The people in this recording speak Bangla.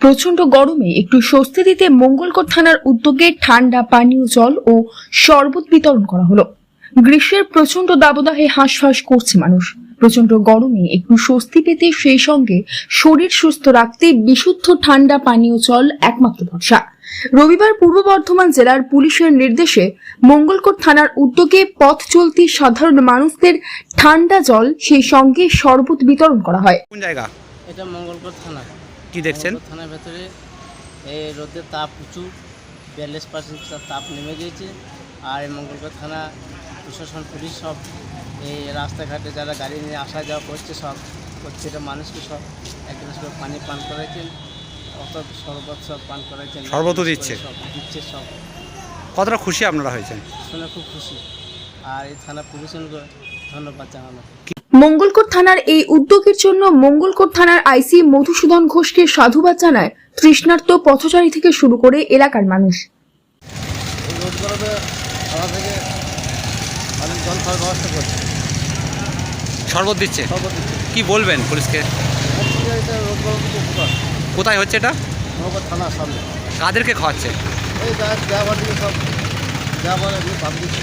প্রচণ্ড গরমে একটু স্বস্তি দিতে মঙ্গলকোট থানার উদ্যোগে ঠান্ডা পানীয় জল ও শরবত বিতরণ করা হলো। গ্রীষ্মের প্রচণ্ড দাবদাহে হাঁসফাঁস করছে মানুষ। প্রচণ্ড গরমে একটু স্বস্তি পেতে সেই সঙ্গে শরীর সুস্থ রাখতে বিশুদ্ধ ঠান্ডা পানীয় জল একমাত্র ভরসা। রবিবার পূর্ব বর্ধমান জেলার পুলিশের নির্দেশে মঙ্গলকোট থানার উদ্যোগে পথ চলতি সাধারণ মানুষদের ঠান্ডা জল সেই সঙ্গে শরবত বিতরণ করা হয়। কোন জায়গা? এটা মঙ্গলকোট থানা। কি দেখছেন? থানার ভেতরে এই রোদের তাপ প্রচুর বিয়াল্লিশ পার্সেন্ট তাপ নেমে গিয়েছে। আর এই মঙ্গলকোট থানা প্রশাসন পুলিশ সব এই রাস্তাঘাটে যারা গাড়ি নিয়ে আসা যাওয়া করছে সব প্রত্যেকটা মানুষকে সব এক গ্লাস করে পানি পান করাইছেন অত শরবত সব পান করাইছেন। শরবতও দিচ্ছে? সব দিচ্ছে সব। কতটা খুশি আপনারা হয়েছেন? শুনে খুব খুশি। আর এই থানা পুলিশকে ধন্যবাদ জানানো। মঙ্গলকোট থানার এই উদ্যোগের জন্য মঙ্গলকোট থানার আইসি মধুসূদন ঘোষকে সাধুবাদ জানায় তৃষ্ণার্ত পথচারী থেকে শুরু করে এলাকার মানুষ। শরবত দিচ্ছে? কি বলবেন পুলিশকে? কোথায় হচ্ছে এটা? থানার সামনে। কাদেরকে খাওয়াচ্ছে? এই সব যা বলে এগুলো পান দিচ্ছে